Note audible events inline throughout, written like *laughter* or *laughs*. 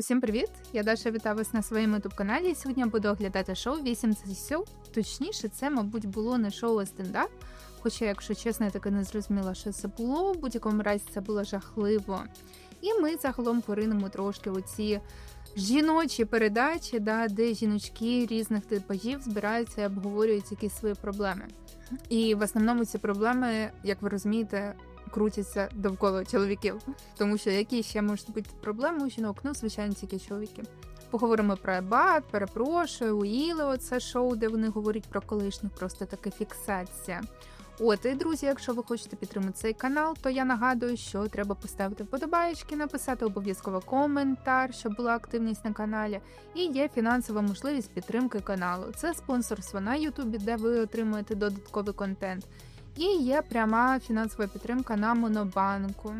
Усім привіт! Я Даша вітаю вас на своєму ютуб каналі. Сьогодні буду оглядати шоу 8 сісів. Точніше, це, мабуть, було не шоу, а стендап. Хоча, якщо чесно, я таки не зрозуміла, що це було. В будь-якому разі це було жахливо. І ми загалом поринемо трошки у ці жіночі передачі, да, де жіночки різних типажів збираються і обговорюють якісь свої проблеми. І в основному ці проблеми, як ви розумієте, крутяться довкола чоловіків. Тому що які ще можуть бути проблеми у жінок? Ну, звичайно, тільки чоловіки. Поговоримо про Ебат, перепрошую, Уіло, це шоу, де вони говорять про колишніх, просто така фіксація. От, і друзі, якщо ви хочете підтримати цей канал, то я нагадую, що треба поставити вподобаєчки, написати обов'язково коментар, щоб була активність на каналі. І є фінансова можливість підтримки каналу. Це спонсорство на Ютубі, де ви отримуєте додатковий контент. І є пряма фінансова підтримка на Монобанку.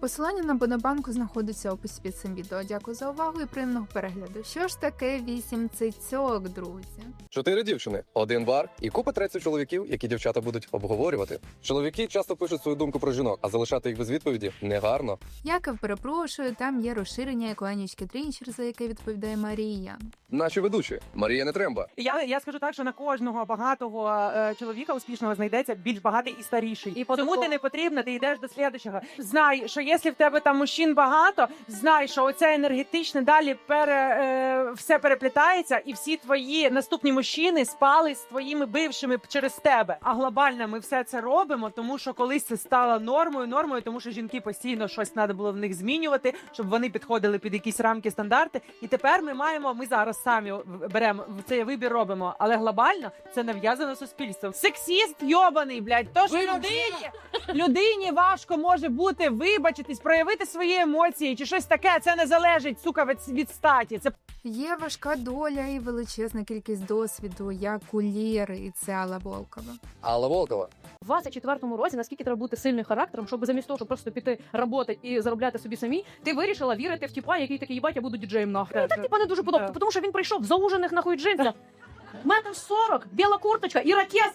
Посилання на Монобанку знаходиться в описі під цим відео. Дякую за увагу і приємного перегляду. Що ж таке вісім цицьок, друзі? Чотири дівчини, один бар і купа трецю чоловіків, які дівчата будуть обговорювати. Чоловіки часто пишуть свою думку про жінок, а залишати їх без відповіді негарно. Як перепрошую, там є розширення як Трінчер, за яке відповідає Марія. Наші ведучі Марія Нетремба, Я, я скажу так, що на кожного багатого е, чоловіка успішного знайдеться більш багатий і старіший. І Тому ти не потрібно, ти йдеш до слідчого. Знай, що якщо в тебе там мужчин багато, знай, що оце енергетичне далі пере, е, все переплітається, і всі твої наступні мужчини спали з твоїми бившими через тебе. А глобально ми все це робимо, тому що колись це стало нормою, нормою, тому що жінки постійно щось треба було в них змінювати, щоб вони підходили під якісь рамки, стандарти. І тепер ми маємо, ми зараз самі беремо цей вибір робимо, але глобально це нав'язано суспільством. Сексіст йобаний, блядь, то що людині, людині важко може бути вибачитись, проявити свої емоції чи щось таке. Це не залежить сука від, від статі. Це Є важка доля і величезна кількість досвіду, як у Лєри і це Алла Волкова. Алла Волкова, В 24-му році наскільки треба бути сильним характером, щоб замість того, щоб просто піти роботи і заробляти собі самі, ти вирішила вірити в тіпа, який такий їбать, я буду діджеєм нахуй. Мені так типа не дуже подобається, тому що він прийшов в заужених нахуй джинсах. *laughs* Метр 40, біла курточка, ірокез.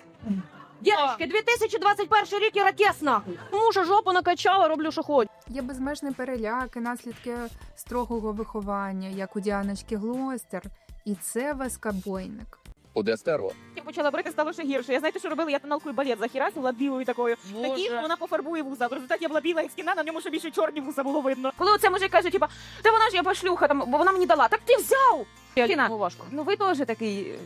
Дівчатки, 2021 рік ірокез нахуй. Мужа жопу накачала, роблю, що хочу. Є безмежний переляк і наслідки строгого виховання, як у Діаночки Глостер, і це васкабойник. Уде стерво, Я почала брити, стало ще гірше. Я знаєте, що робила? Я тоналкою балет захірасила білою такою. Такі, що вона пофарбує вуса. В результаті я була біла як стіна, на ньому ще більше чорні вуса було видно. Коли оце мужик каже, типа, та вона ж я пошлюха, там, бо вона мені дала. Так ти взяв! Фіна. Ну, важко. Ну ви теж такий. е,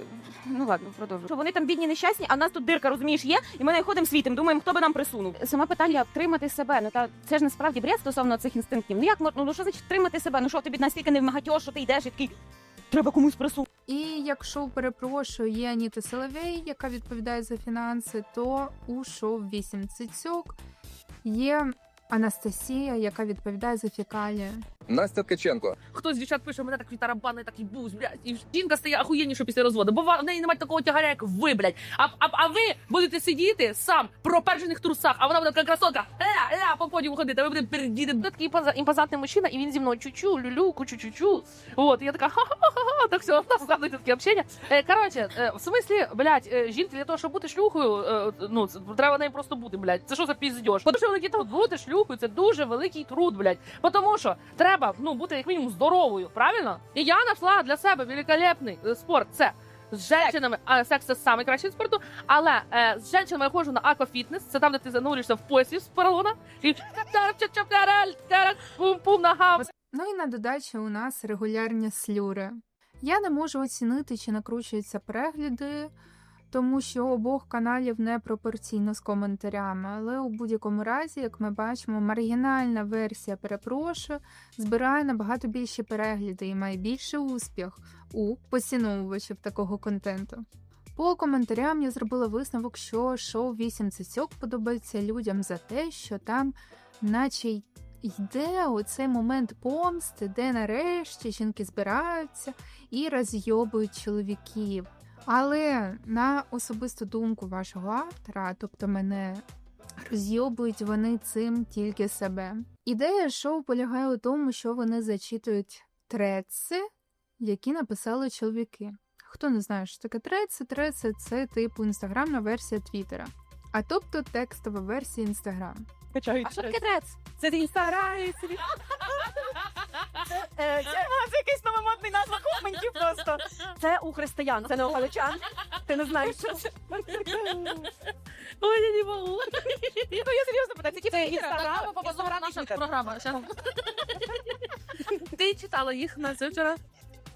Ну ладно, продовжу. Що вони там бідні нещасні, а в нас тут дирка, розумієш, є, і ми не ходимо світом, думаємо, хто би нам присунув. Саме питання втримати себе. Ну та це ж насправді бред стосовно цих інстинктів. Ну як можна, ну що значить втримати себе? Ну що тобі настільки не вмагатьо, що ти йдеш і такий. Треба комусь присунути. І якщо перепрошую, є Аніта Соловей, яка відповідає за фінанси, то у шоу «Вісім цицьок є Анастасія, яка відповідає за фекалії. Настя Ткаченко, Хтось з дівчат пише, мене такий тарабани, такий буз, блядь. І жінка стає ахуєнніше після розводу, бо в неї немає такого тягаря, як ви, блядь. А, а, а ви будете сидіти сам про першених трусах, а вона буде така красотка, ля, ля, по подіуму ходити, а ви будете передіти. Такий імпоза- імпозантний мужчина, і він зі мною чучу, люлюку, чу-чу-чу. От, і я така, ха-ха-ха-ха, так все, у нас складується таке общення. Е, коротше, е, в смислі, блядь, е, жінки для того, щоб бути шлюхою, е, ну, це- треба нею просто бути, блядь. Це що за піздьош? Тому що великий труд, бути шлюхою, це дуже великий труд, блядь. Тому що треба, ну, бути як мінімум здоровою, правильно? І я знайшла для себе великолепний е, спорт. Це з жінками, а секс це саме кращий спорту. Але е, з жінками я ходжу на аквафітнес, це там, де ти занурюєшся в поясі з поролона. І пум-пум нога. Ну і на додачі у нас регулярні слюри. Я не можу оцінити, чи накручуються перегляди, тому що обох каналів не пропорційно з коментарями. Але у будь-якому разі, як ми бачимо, маргінальна версія перепрошую збирає набагато більші перегляди і має більший успіх у поціновувачів такого контенту. По коментарям я зробила висновок, що шоу 8 цицьок подобається людям за те, що там, наче йде оцей момент помсти, де нарешті жінки збираються і розйобують чоловіків. Але на особисту думку вашого автора, тобто мене, розйобують вони цим тільки себе. Ідея шоу полягає у тому, що вони зачитують треци, які написали чоловіки. Хто не знає, що таке треци, треци це типу інстаграмна версія Твіттера. А тобто текстова версія інстаграм. Качають. А що таке трец? Це ти інстаграм. Е, це- просто це у християн, це не у галичан. Ти не знаєш, що це. Ой, я не можу. Ну я серйозно питаю, це Інстаграм наша програма. Ти читала їх на це вчора?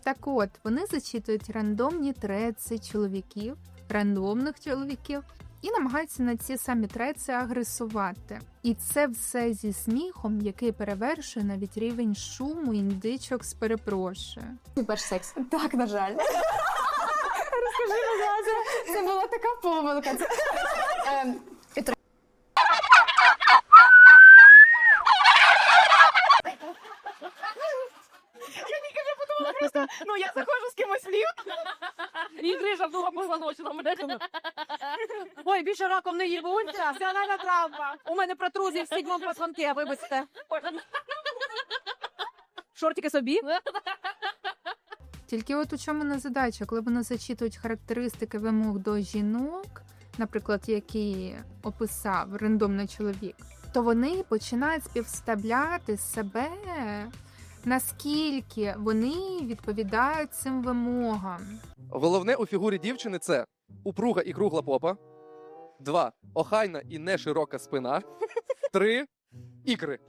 Так от, вони зачитують рандомні треці чоловіків, рандомних чоловіків, і намагаються на ці самі треці агресувати. І це все зі сміхом, який перевершує навіть рівень шуму індичок з перепрошую. Мій секс. Так, на жаль. Розкажи, будь ласка, це була така помилка. Це... Ем, Ну я заходжу з кимось в ліфт. І Гриша вдруга позвоночила мене. Ой, більше раком не їбуться. Сіанальна травма. У мене протрузії в сідьмому позвонки, вибачте. Шортики собі. Тільки от у чому не задача, коли вони зачитують характеристики вимог до жінок, наприклад, які описав рандомний чоловік, то вони починають співставляти себе, наскільки вони відповідають цим вимогам. Головне у фігурі дівчини це упруга і кругла попа. Два. Охайна і не широка спина. Три. Ікри.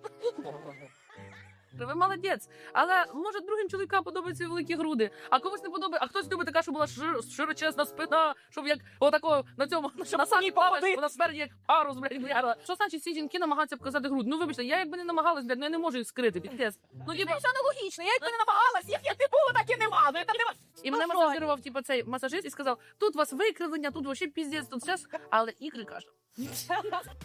Ви молодець. Але може другим чоловікам подобаються великі груди, а комусь не подобається. А хтось любить така, що була шир, широчезна спина, щоб як отако на цьому на самі палець, вона спереді як парус, блядь, блядь. Що значить ці жінки намагаються показати груди? Ну вибачте, я якби не намагалась, блядь, ну я не можу їх скрити. Піздець. Ну типу, Це нелогічно. Я якби не намагалась, їх як не було, так і нема. Ну, там нема. І мене масажирував, типу, цей масажист і сказав: тут у вас викривлення, тут вообще піздець, тут все, але ікри каже. *laughs*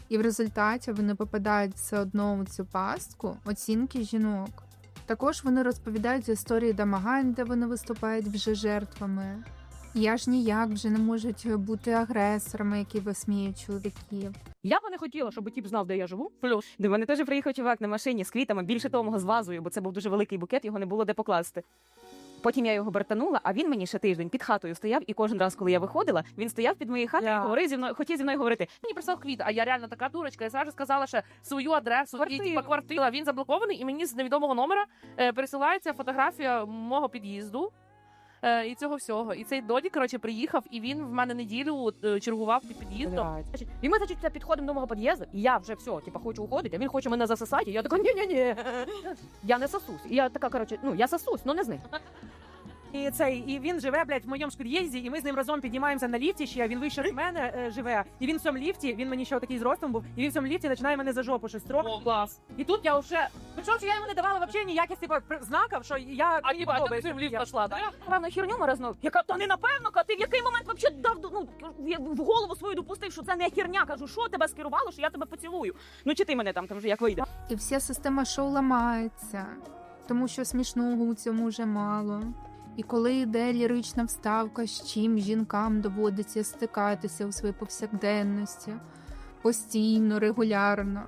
І в результаті вони попадають все одно у цю пастку оцінки жінок. Також вони розповідають історії домагань, де вони виступають вже жертвами. І аж ніяк вже не можуть бути агресорами, які висміють чоловіків. Я би не хотіла, щоб тіп знав, де я живу. Плюс. До мене теж приїхав чувак на машині з квітами, більше того, мого з вазою, бо це був дуже великий букет, його не було де покласти. Потім я його бертанула, а він мені ще тиждень під хатою стояв, і кожен раз, коли я виходила, він стояв під моєю хатою yeah. і говорив зі мною, хотів зі мною говорити. Мені прислав квіт, а я реально така дурочка. Я зразу сказала, що свою адресу Квартиру. і типа квартира. Він заблокований, і мені з невідомого номера е, пересилається фотографія мого під'їзду. Е, і цього всього. І цей доді, коротше, приїхав, і він в мене неділю е, чергував під під'їздом. Значить, І ми, значить, підходимо до мого під'їзду, і я вже все, типа, хочу уходити, а він хоче мене засосати. І я така, ні-ні-ні, я не сосусь. І я така, коротше, ну, я сосусь, ну не з ним. І цей, і він живе, блядь, в моєму ж під'їзді, і ми з ним разом піднімаємося на ліфті ще. Він вище від мене е, живе. І він в цьому ліфті, він мені ще такий зростом був, і він в цьому ліфті починає мене за жопу щось трогати. О, клас. І тут я вже. Причому що я йому не давала взагалі ніяких типу, знаків, що я А мені ніби, а ти подобається. в ліфт пішла, так? Певно, херню маразнув. Яка то не напевно, ка ти в який момент вообще дав ну я в голову свою допустив, що це не херня. Кажу, що тебе скерувало, що я тебе поцілую. Ну чи ти мене там там вже як вийде. І вся система шоу ламається, тому що смішного у цьому вже мало. І коли йде лірична вставка, з чим жінкам доводиться стикатися у своїй повсякденності, постійно, регулярно,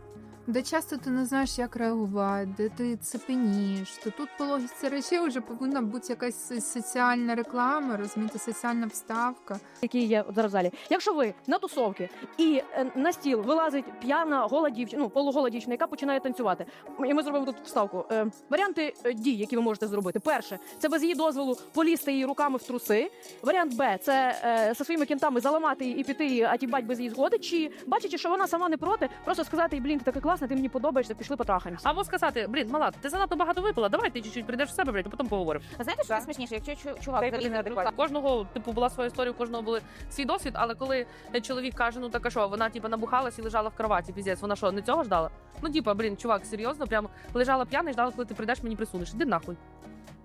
де часто ти не знаєш, як реагувати, де ти цепенієш, то тут по логіці речей вже повинна бути якась соціальна реклама, розумієте, соціальна вставка. Які є зараз в залі. Якщо ви на тусовки і е, на стіл вилазить п'яна гола дівчина, ну полугола дівчина, яка починає танцювати. І ми зробимо тут вставку. Е, варіанти е, дій, які ви можете зробити. Перше, це без її дозволу полізти її руками в труси. Варіант Б це е, зі своїми кінтами заламати її і піти, а тібать без її згоди. Чи бачачи, що вона сама не проти, просто сказати їй, блін, ти така класна, ти мені подобаєшся, пішли потрахаємося. Або сказати, блін, мала, ти занадто багато випила, давай ти чуть-чуть прийдеш в себе, блядь, а потім поговоримо. А знаєте, що найсмішніше? Якщо чу- чувак Та й залізе буде в неадекватно. Кожного, типу, була своя історія, у кожного були свій досвід, але коли чоловік каже, ну так а що, вона типу набухалась і лежала в кроваті, піздець, вона що, не цього ждала? Ну, типа, блін, чувак, серйозно, прям лежала п'яна і ждала, коли ти прийдеш, мені присунеш. Іди нахуй.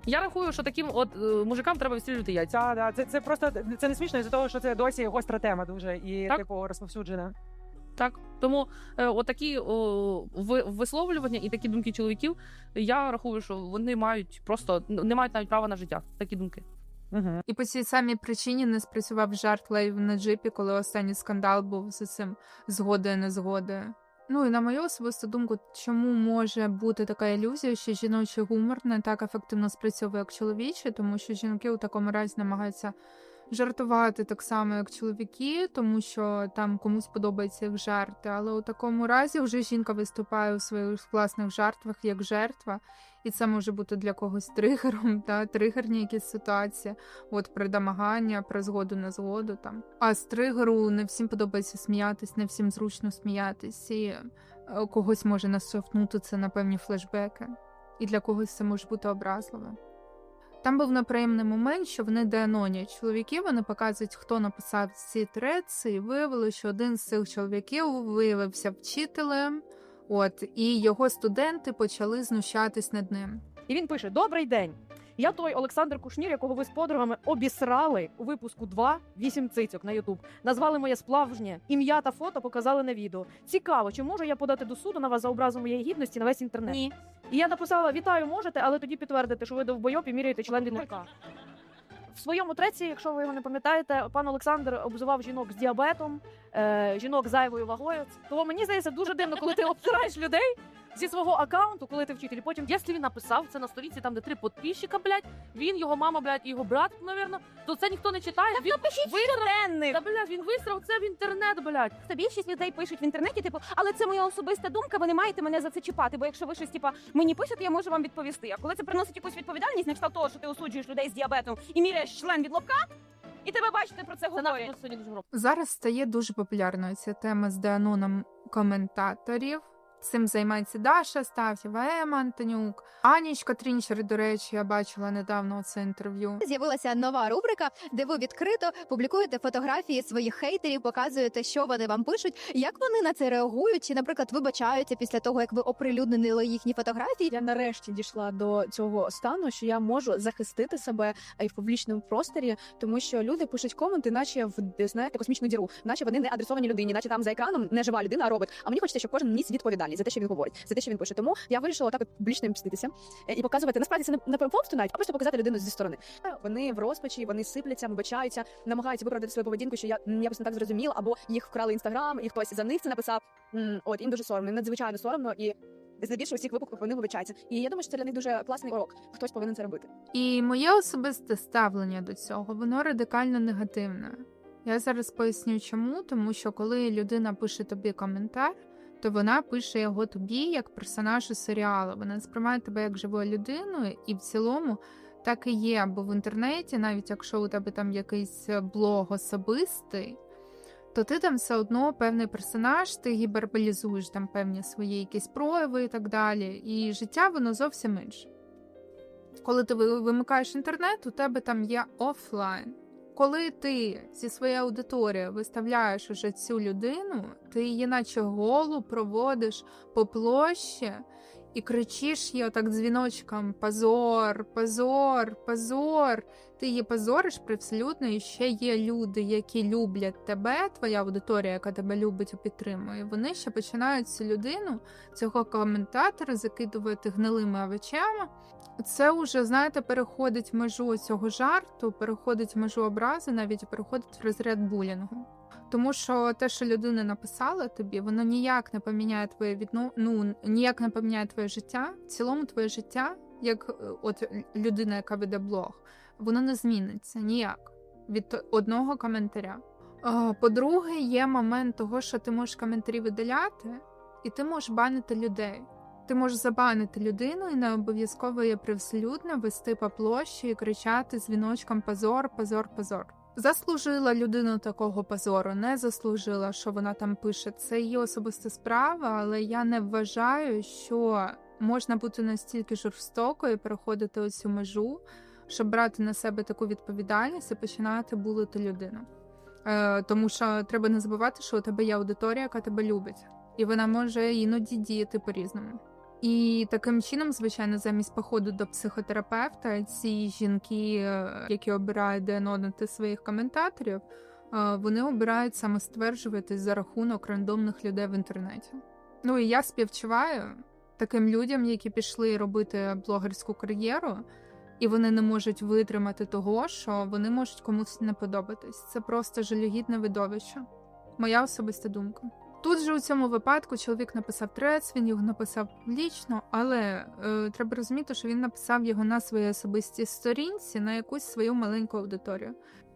Я рахую, що таким от е, мужикам треба відстрілювати яйця. Ця, да, це, це просто це не смішно із-за того, що це досі гостра тема дуже і Так. типу розповсюджена. Так тому е, отакі о, висловлювання і такі думки чоловіків, я рахую, що вони мають просто не мають навіть права на життя. Такі думки. Угу. І по цій самій причині не спрацював жарт лейв на джипі, коли останній скандал був з цим згодою незгодою. Ну і на мою особисту думку, чому може бути така ілюзія, що жіночий гумор не так ефективно спрацьовує, як чоловічий, тому що жінки у такому разі намагаються жартувати так само, як чоловіки, тому що там комусь подобається їх жарти. Але у такому разі вже жінка виступає у своїх власних жартвах як жертва, і це може бути для когось тригером, *laughs* та тригерні якісь ситуації, от про домагання, про згоду на згоду там. А з тригеру не всім подобається сміятись, не всім зручно сміятись, і е, когось може наштовхнути це на певні флешбеки, і для когось це може бути образливо. Там був неприємний момент, що вони деанонять чоловіків, вони показують, хто написав ці треці, і виявили, що один з цих чоловіків виявився вчителем, от, і його студенти почали знущатись над ним. І він пише: Добрий день. Я той Олександр Кушнір, якого ви з подругами обісрали у випуску 2 8 цицьок на Ютуб. Назвали моє сплавжнє ім'я та фото показали на відео. Цікаво, чи можу я подати до суду на вас за образу моєї гідності на весь інтернет? Ні. І я написала: Вітаю, можете, але тоді підтвердите, що ви довбойоб і міряєте член від. В своєму треці, якщо ви його не пам'ятаєте, пан Олександр обзивав жінок з діабетом, е, жінок з зайвою вагою. Тому мені здається дуже дивно, коли ти обсираєш людей зі свого аккаунту, коли ти вчитель. Потім Якщо він написав це на сторінці, там де три підписчика, блядь, він, його мама, блядь, і його брат, навірно, то це ніхто не читає. Він Щоденник. Та, блядь, він висрав це в інтернет, блядь. Та більшість людей пишуть в інтернеті, типу, але це моя особиста думка, ви не маєте мене за це чіпати. Бо якщо ви щось типа мені пишете, я можу вам відповісти. А коли це приносить якусь відповідальність, на кшталт того, що ти осуджуєш людей з діабетом і міряєш член від лобка, і тебе бачите про це говорять. Зараз стає дуже популярною ця тема з деаноном коментаторів. Цим займається Даша Стафєва, Ема Антонюк, Анічка Трінчер, до речі, я бачила недавно це інтерв'ю. З'явилася нова рубрика, де ви відкрито публікуєте фотографії своїх хейтерів, показуєте, що вони вам пишуть, як вони на це реагують, чи, наприклад, вибачаються після того, як ви оприлюднили їхні фотографії. Я нарешті дійшла до цього стану, що я можу захистити себе і в публічному просторі, тому що люди пишуть коменти, наче в знаєте, космічну діру, наче вони не адресовані людині, наче там за екраном не жива людина, а робот. А мені хочеться, щоб кожен ніс відповідальність за те, що він говорить, за те, що він пише. Тому я вирішила так публічно мститися е, і показувати. Насправді це не не помсту навіть, а просто показати людину зі сторони. Вони в розпачі, вони сипляться, вибачаються, намагаються виправдати свою поведінку, що я якось не так зрозуміла, або їх вкрали інстаграм, і хтось за них це написав. От їм дуже соромно, надзвичайно соромно і. Здебільшого всіх випадках вони вибачаються. І я думаю, що це для них дуже класний урок. Хтось повинен це робити. І моє особисте ставлення до цього, воно радикально негативне. Я зараз поясню чому, тому що коли людина пише тобі коментар, то вона пише його тобі як персонажу серіалу. Вона сприймає тебе як живу людину, і в цілому так і є. Бо в інтернеті, навіть якщо у тебе там якийсь блог особистий, то ти там все одно певний персонаж, ти гіперболізуєш там певні свої якісь прояви і так далі. І життя воно зовсім інше. Коли ти вимикаєш інтернет, у тебе там є офлайн. Коли ти зі своєю аудиторією виставляєш уже цю людину, ти її наче голу проводиш по площі і кричиш їй отак дзвіночком позор, позор, позор. Ти її позориш привселюдно, і ще є люди, які люблять тебе, твоя аудиторія, яка тебе любить і підтримує. Вони ще починають цю людину, цього коментатора закидувати гнилими овочами. Це вже, знаєте, переходить межу цього жарту, переходить межу образи, навіть переходить в розряд булінгу. Тому що те, що людина написала тобі, воно ніяк не поміняє твоє відно... ну, ніяк не поміняє твоє життя. В цілому твоє життя, як е, от людина, яка веде блог, воно не зміниться ніяк від одного коментаря. По-друге, є момент того, що ти можеш коментарі видаляти, і ти можеш банити людей. Ти можеш забанити людину і не обов'язково є привселюдно вести по площі і кричати дзвіночком позор, позор, позор. Заслужила людина такого позору, не заслужила, що вона там пише. Це її особиста справа, але я не вважаю, що можна бути настільки жорстокою, переходити оцю межу, щоб брати на себе таку відповідальність і починати булити людину. Е, тому що треба не забувати, що у тебе є аудиторія, яка тебе любить, і вона може іноді діяти по-різному. І таким чином, звичайно, замість походу до психотерапевта, ці жінки, е, які обирають денонити своїх коментаторів, е, вони обирають самостверджуватись за рахунок рандомних людей в інтернеті. Ну і я співчуваю таким людям, які пішли робити блогерську кар'єру, і вони не можуть витримати того, що вони можуть комусь не подобатись. Це просто жалюгідне видовище. Моя особиста думка. Тут же у цьому випадку чоловік написав трец, він його написав публічно, але е, треба розуміти, що він написав його на своїй особистій сторінці на якусь свою маленьку аудиторію.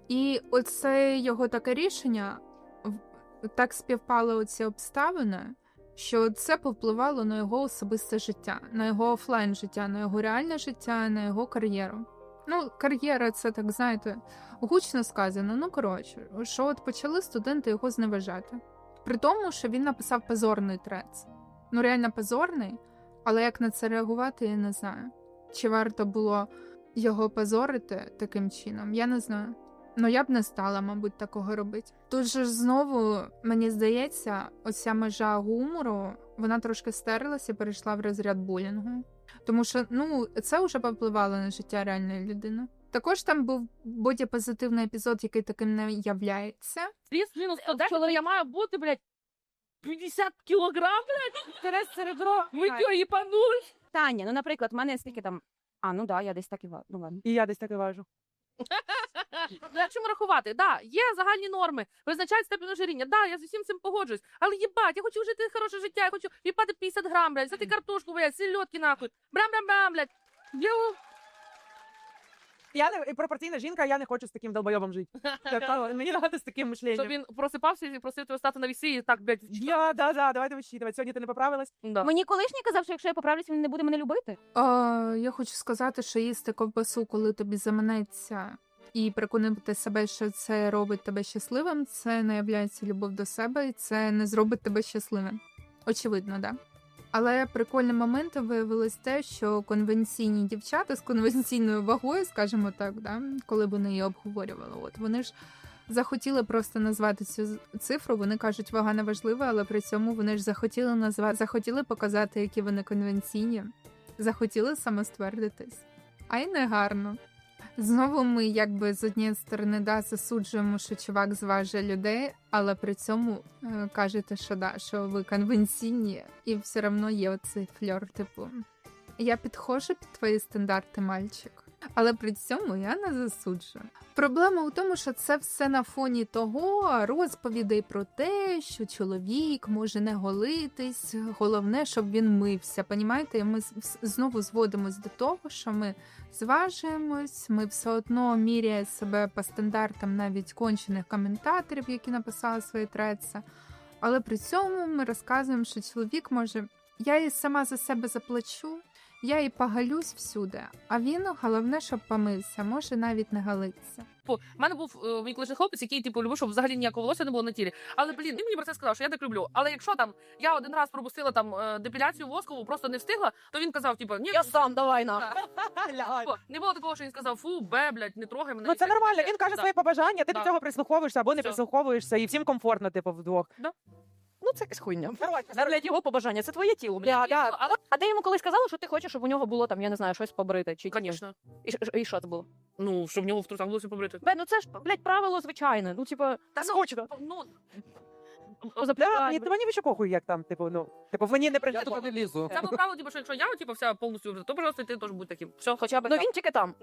І оце його таке рішення так співпали оці обставини, що це повпливало на його особисте життя, на його офлайн життя, на його реальне життя, на його кар'єру. Ну, кар'єра, це так знаєте, гучно сказано. Ну коротше, що от почали студенти його зневажати. При тому, що він написав позорний трец. Ну, реально позорний, але як на це реагувати, я не знаю. Чи варто було його позорити таким чином, я не знаю. Ну, я б не стала, мабуть, такого робити. Тут же ж знову, мені здається, оця межа гумору, вона трошки стерлася і перейшла в розряд булінгу. Тому що ну, це вже повпливало на життя реальної людини. Також там був бодіпозитивний епізод, який таким не являється. Мінус 110, але я маю бути, блядь, 50 кілограм, блядь. Через серебро. Ви що, їбанули? Таня, ну, наприклад, в мене скільки там. А, ну да, я десь так і ва- ну ладно. І я десь таки важу. Ну, Якщо ми рахувати, да, є загальні норми, визначають степень ожиріння, да, я з усім цим погоджуюсь. Але їбать, я хочу жити хороше життя, я хочу віпати 50 грам, блядь, взяти картошку, блядь, сельодки нахуй. Брам-брам-брам, блядь. Я... Я не і пропорційна жінка, я не хочу з таким долбойобом жити. *laughs* Тобто, Мені треба з таким Щоб він просипався і просив тебе стати на вісі, і так, блядь, Я, да, да, давайте вичитувати. Сьогодні ти не поправилась. да. Мені колишній казав, що якщо я поправлюсь, він не буде мене любити. А, я хочу сказати, що їсти ковбасу, коли тобі заманеться, і переконати себе, що це робить тебе щасливим, це не являється любов до себе, і це не зробить тебе щасливим. Очевидно, да. Але прикольним моментом виявилось те, що конвенційні дівчата з конвенційною вагою, скажімо так, да, коли вони її обговорювали, от вони ж захотіли просто назвати цю цифру. Вони кажуть, вага не важлива, але при цьому вони ж захотіли назвати, захотіли показати, які вони конвенційні захотіли самоствердитись. А й не гарно. Знову ми, якби з однієї сторони, да, засуджуємо, що чувак зважує людей, але при цьому е, кажете, що да, що ви конвенційні, і все одно є оцей фльор, типу. Я підходжу під твої стандарти, мальчик, але при цьому я не засуджую. Проблема у тому, що це все на фоні того розповідей про те, що чоловік може не голитись, головне, щоб він мився. Понімаєте, ми знову зводимось до того, що ми зважуємось, ми все одно міряємо себе по стандартам навіть кончених коментаторів, які написали свої треці. Але при цьому ми розказуємо, що чоловік може. Я і сама за себе заплачу, я і погалюсь всюди, а він головне, щоб помився, може навіть не галиться. Типу, в мене був е, мій колишній хлопець, який типу любив, щоб взагалі ніякого волосся не було на тілі. Але блін, він мені про це сказав, що я так люблю. Але якщо там я один раз пропустила там е, депіляцію воскову, просто не встигла, то він казав, типу, ні, Я сам, давай на. *laughs* Лягай. типу, не було такого, що він сказав, фу, бе, блядь, не трогай мене. Ну і це все. нормально. Він каже Да. свої побажання, ти Да. до цього прислуховуєшся або не Всьо. прислуховуєшся, і всім комфортно, типу, вдвох. Ну це якась хуйня. Коротше, його побажання, це твоє тіло, блядь. Я, да. Але, А ти йому колись казала, що ти хочеш, щоб у нього було там, я не знаю, щось побрити? Чи звісно. І, ш- і що це було? Ну, щоб в нього в трусах волосся побрити. Бе, ну це ж, блядь, правило звичайне. Ну, типа, Та скучно. Ну, Да, запитання. мені, мені ще похуй, як там, типу, ну, типу, мені не Я принципово. туди не лізу. це було правило, типу, що якщо я типу, вся повністю, то, пожалуйста, ти теж будь таким. Все, Хоча б Ну він тільки там.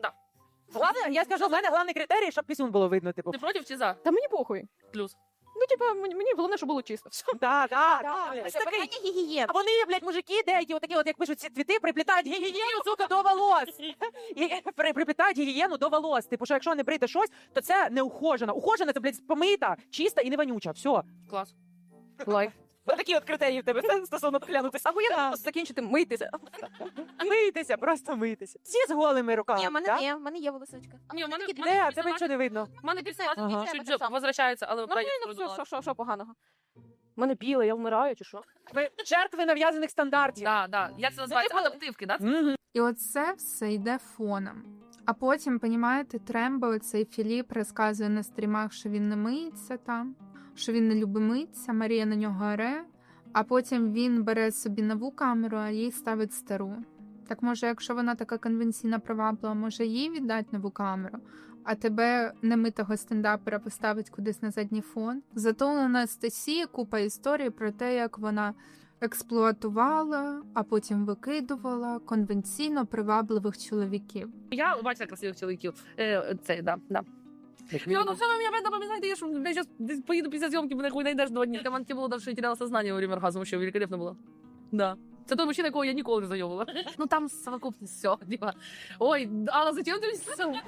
Головне, я скажу, в мене головний критерій, щоб пісюн було видно, типу. ти проти чи за? Та мені похуй. Плюс. Ну, типа, мені, мені головне, щоб було чисто. *laughs* Все. Да, да, да. Це Такий- питання гігієни. А вони, блядь, мужики, деякі, отакі, от як пишуть ці твіти, приплітають гігієну, сука, до волос. *laughs* І при- приплітають гігієну до волос. Типу, що якщо не брити щось, то це не ухожена. Ухожена це, блядь, помита, чиста і не вонюча. Все. Клас. Лайк. Ось такі от критерії в тебе це стосовно доглянутися. Або я просто закінчити митися. *laughs* Мийтеся, просто мийтеся. Всі з голими руками. Ні, в мене є, в мене є волосочка. Ні, в мене, в Де, мене а після тебе нічого не видно. В мене після Ага. возвращається, але Ну, блядь, ну, що, що, що, що поганого? У мене біле, я вмираю, чи що? Ви жертви нав'язаних стандартів. Да, да. Як це називається? типу- Адаптивки, да? Мгм. І оце все йде фоном. А потім, понімаєте, Трембо, оцей Філіп розказує на стрімах, що він не миється там, що він не любить Марія на нього оре, а потім він бере собі нову камеру, а їй ставить стару. Так може, якщо вона така конвенційна приваблива, може їй віддати нову камеру, а тебе немитого стендапера поставить кудись на задній фон. Зато у Анастасії купа історій про те, як вона експлуатувала, а потім викидувала конвенційно привабливих чоловіків. Я бачила красивих чоловіків. Е, це, да, да. Я, ну, все, вы меня опять напоминаете, я, ж, я сейчас поеду після зйомки, мене хуй найдеш два дні. Там Анті було, що я теряла сознание во время оргазма, вообще великолепно було. Да. Це той мужчина, якого я ніколи не зайовувала. *laughs* Ну там совокупність все. Типа, ой, Алла, зачем ти мені?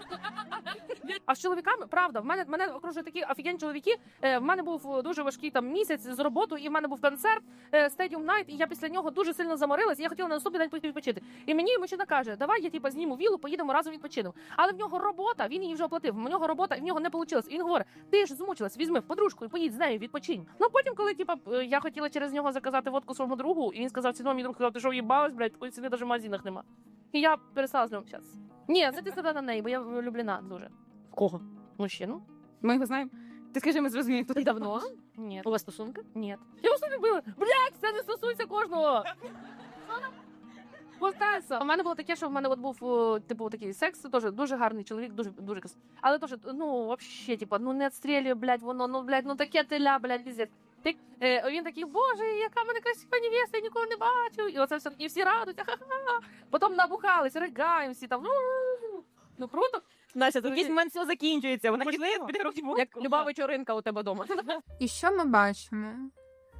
А з чоловіками, правда, в мене мене окружують такі офігенні чоловіки. Е, в мене був дуже важкий там місяць з роботу, і в мене був концерт е, Stadium Night, і я після нього дуже сильно заморилась. І я хотіла на наступний день піти відпочити. І мені мужчина каже, давай я типа зніму вілу, поїдемо разом відпочинемо. Але в нього робота, він її вже оплатив. В нього робота, і в нього не вийшло. І він говорить: ти ж змучилась, візьми подружку і поїдь з нею відпочинь. Ну потім, коли типа е, я хотіла через нього заказати водку своєму другу, і він сказав, ціно друг сказав, ти що їбалась, блядь, такої ціни навіть в магазинах нема. І я перестала з ним общатися. Ні, це ти сказала на неї, бо я влюблена дуже. В кого? Мужчину? Ми його знаємо. Ти скажи, ми зрозуміємо, хто І давно? Ні. У вас стосунки? Ні. Я вас не любила. Блядь, це не стосується кожного. Постарайся. У мене було таке, що в мене от був о, типу такий секс, теж дуже гарний чоловік, дуже дуже крас- Але теж, ну, вообще, типу, ну не відстрілює, блядь, воно, ну, блядь, ну таке теля, блядь, піздець. Ти, е, він такий, боже, яка мене красива невеста, я ніколи не бачив. І оце все, і всі радуються, ха-ха. Потім набухались, ригаємо всі там, ну, ну круто. Настя, В якийсь момент все закінчується. Вона Можливо. піде років як люба вечоринка у тебе вдома. *laughs* І що ми бачимо?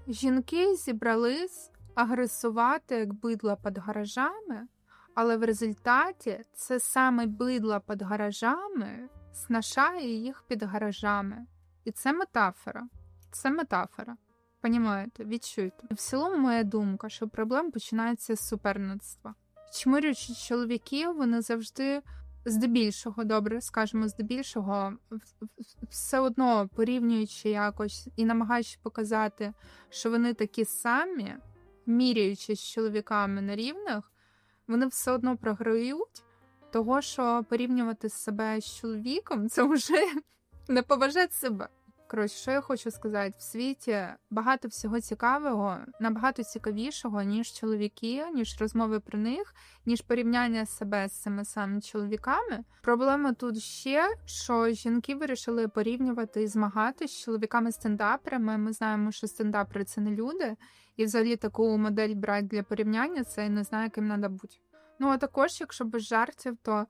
Жінки зібрались агресувати як бидла під гаражами, але в результаті це саме бидла під гаражами снашає їх під гаражами. І це метафора. Це метафора. Понімаєте, відчуйте. В цілому моя думка, що проблема починається з суперництва. Чмирючі чоловіки, вони завжди здебільшого, добре, скажімо, здебільшого, все одно порівнюючи якось і намагаючись показати, що вони такі самі, міряючись з чоловіками на рівних, вони все одно програють, того що порівнювати себе з чоловіком це вже *laughs* не поважати себе. Коротше, що я хочу сказати, в світі багато всього цікавого, набагато цікавішого, ніж чоловіки, ніж розмови про них, ніж порівняння себе з цими самими чоловіками. Проблема тут ще, що жінки вирішили порівнювати і змагати з чоловіками-стендаперами. Ми знаємо, що стендапери це не люди, і взагалі таку модель брати для порівняння це не знаю, ким треба бути. Ну а також, якщо без жартів, то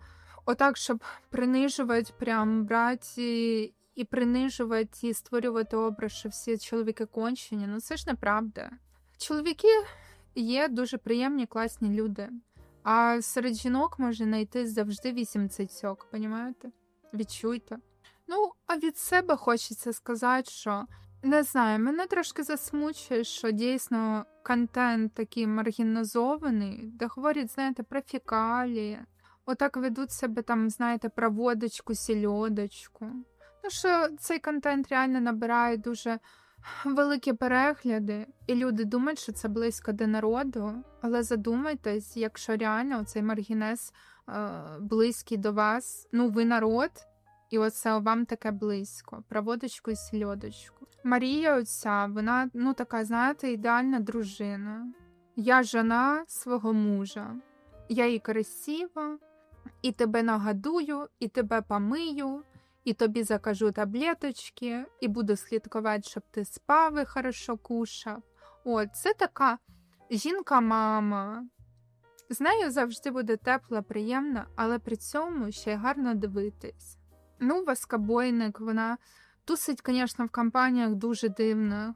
отак, щоб принижувати, прям брати і принижувати, і створювати образ, що всі чоловіки кончені, ну це ж неправда. Чоловіки є дуже приємні, класні люди. А серед жінок може знайти завжди вісім цицьок, понімаєте? Відчуйте. Ну, а від себе хочеться сказати, що не знаю, мене трошки засмучує, що дійсно контент такий маргінізований, де говорять, знаєте, про фекалії. Отак ведуть себе там, знаєте, про водочку, сільодочку. Що цей контент реально набирає дуже великі перегляди, і люди думають, що це близько до народу. Але задумайтесь, якщо реально цей маргінез е, близький до вас, ну ви народ, і оце вам таке близько. Про водочку і сільодочку. Марія, оця, вона ну така, знаєте, ідеальна дружина. Я жона свого мужа. Я і красива, і тебе нагадую, і тебе помию, і тобі закажу таблеточки, і буду слідкувати, щоб ти спав і хорошо кушав. От, це така жінка-мама. З нею завжди буде тепло, приємно, але при цьому ще й гарно дивитись. Ну, васкобойник, вона тусить, звісно, в компаніях дуже дивно.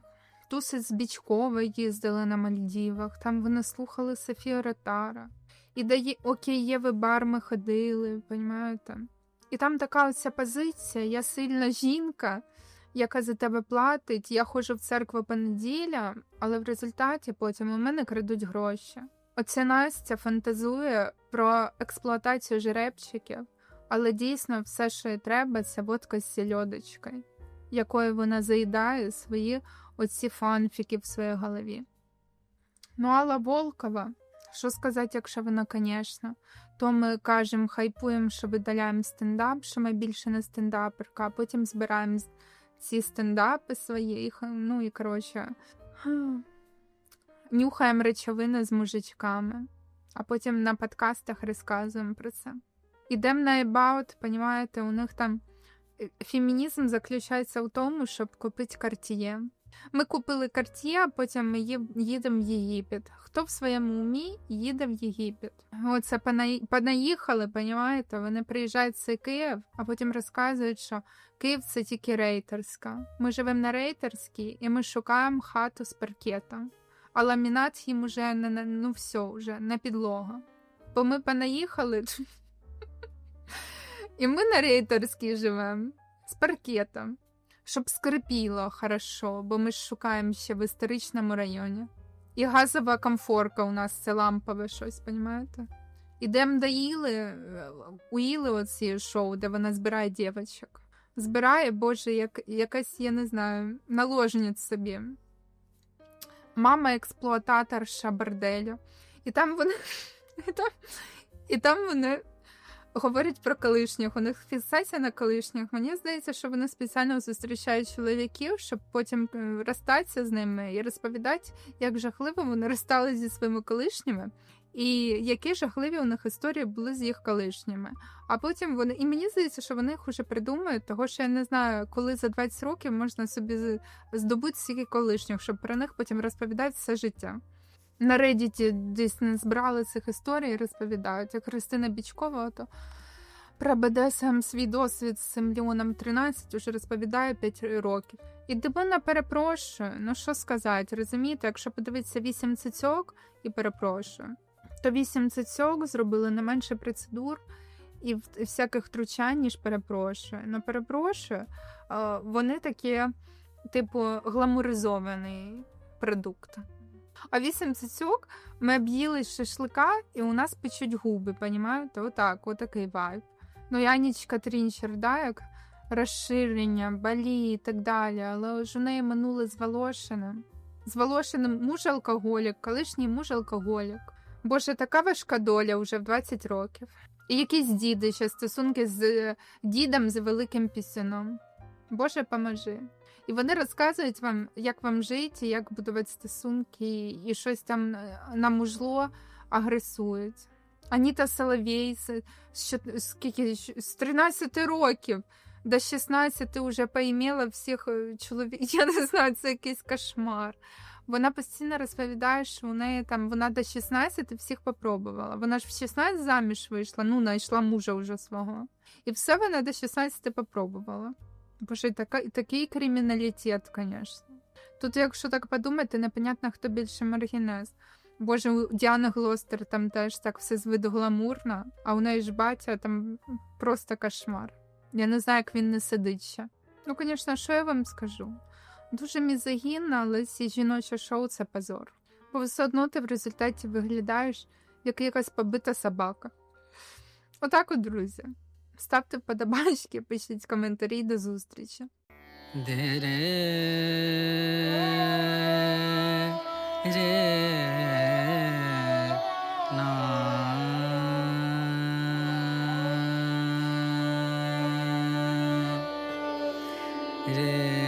Тусить з Бічкова їздили на Мальдівах, там вони слухали Софію Ротара. І до Окієви бар ходили, понімаєте? І там така оця позиція: я сильна жінка, яка за тебе платить, я ходжу в церкву по неділям, але в результаті потім у мене крадуть гроші. Оця Настя фантазує про експлуатацію жеребчиків, але дійсно все, що їй треба, це водка з сільодочкою, якою вона заїдає свої оці фанфіки в своїй голові. Ну, Алла Волкова, що сказати, якщо вона, звісно, то ми кажемо, хайпуємо, що видаляємо стендап, що ми більше не стендаперка, а потім збираємо ці стендапи свої, ну і коротше, *clears throat* нюхаємо речовини з мужичками, а потім на подкастах розказуємо про це. Ідемо на About, понімаєте, у них там е, фемінізм заключається в тому, щоб купити картіє. Ми купили карт'є, а потім ми їдемо в Єгипет. Хто в своєму умі їде в Єгипет? Оце понаїхали, понімаєте? Вони приїжджають в Київ, а потім розказують, що Київ це тільки рейтерська. Ми живемо на рейтерській і ми шукаємо хату з паркетом. А ламінат їм уже не ну все, вже на підлога. Бо ми понаїхали. *laughs* І ми на рейтерській живемо з паркетом, щоб скрипіло хорошо, бо ми ж шукаємо ще в історичному районі. І газова комфорка у нас це лампове щось, понімаєте? Ідемо до Іли, у Іли оці шоу, де вона збирає дівчаток. Збирає, боже, як, якась, я не знаю, наложниць собі. Мама експлуататорша борделю. І там вони. *laughs* І там, і там вони говорять про колишніх. У них фіксація на колишніх. Мені здається, що вони спеціально зустрічають чоловіків, щоб потім е, розстатися з ними і розповідати, як жахливо вони розстали зі своїми колишніми, і які жахливі у них історії були з їх колишніми. А потім вони. І мені здається, що вони їх уже придумають, того що я не знаю, коли за 20 років можна собі здобути стільки колишніх, щоб про них потім розповідати все життя. На Reddit десь не збирали цих історій і розповідають. Як Христина Бічкова, то про БДСМ свій досвід з Леоном 13 уже розповідає 5 років. І Димона перепрошую, ну що сказати, розумієте, якщо подивитися 8 цицьок і перепрошую, то 8 цицьок зробили не менше процедур і всяких втручань, ніж перепрошую. Ну перепрошую, е, вони такі, типу, гламуризований продукт. А 8 цицьок ми об'їли з шашлика, і у нас печуть губи, понімаєте? Отак, отакий вайб. Ну, Янічка Трінчер, да, як розширення, балі і так далі. Але ж у неї минуле з Волошиним. З Волошиним муж алкоголік, колишній муж алкоголік. Боже, така важка доля вже в 20 років. І якісь діди ще стосунки з е, дідом з великим пісюном. Боже, поможи. І вони розказують вам, як вам жити, як будувати стосунки, і щось там е, на мужло агресують. Аніта Соловей з, скільки, з 13 років до 16 вже поімела всіх чоловіків. *laughs* Я не знаю, це якийсь кошмар. Вона постійно розповідає, що у неї там вона до 16 всіх попробувала. Вона ж в 16 заміж вийшла, ну, знайшла мужа вже свого. І все вона до 16 попробувала. Боже, така, такий криміналітет, звісно. Тут, якщо так подумати, непонятно, хто більше маргінез. Боже, у Діани Глостер там теж так все з виду гламурно, а у неї ж батя там просто кошмар. Я не знаю, як він не сидить ще. Ну, звісно, що я вам скажу? Дуже мізогінно, але ці жіноче шоу це позор. Бо все одно ти в результаті виглядаєш як якась побита собака. Отак от, друзі. Ставте вподобайки, пишіть коментарі до зустрічі. re